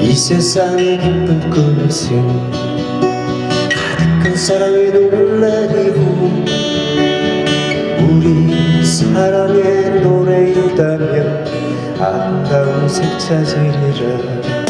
이 세상 기쁜 것은 가득한 사랑의 눈을 내리고 우리 사랑의 노래이다면 아름다운 색채질이라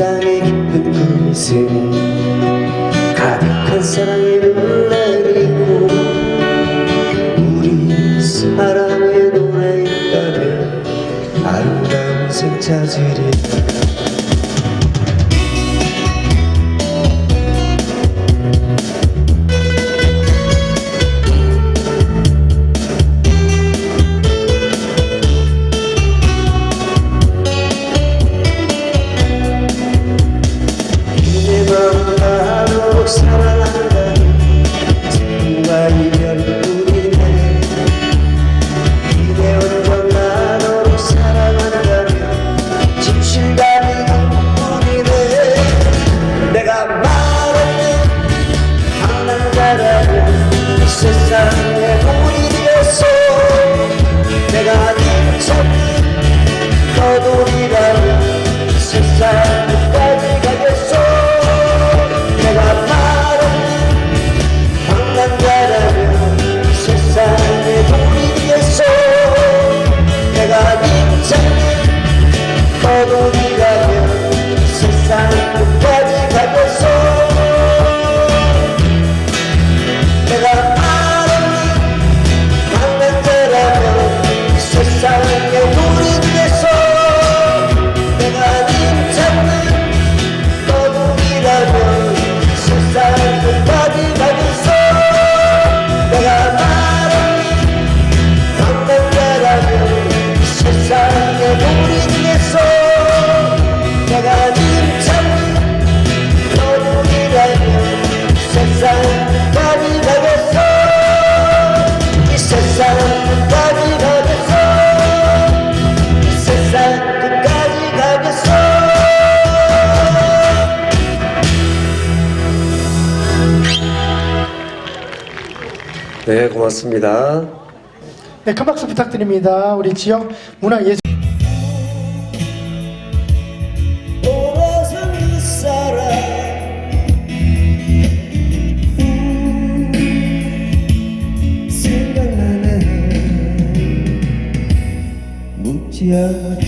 세상의 깊은 그릇에 가득한 사랑의 눈날이 고 우리 사랑의 노래인가에 아름다운 생차질이 sister. 고맙습니다. 네, 큰 박수 부탁드립니다. 우리 지역 문화예술 Yeah.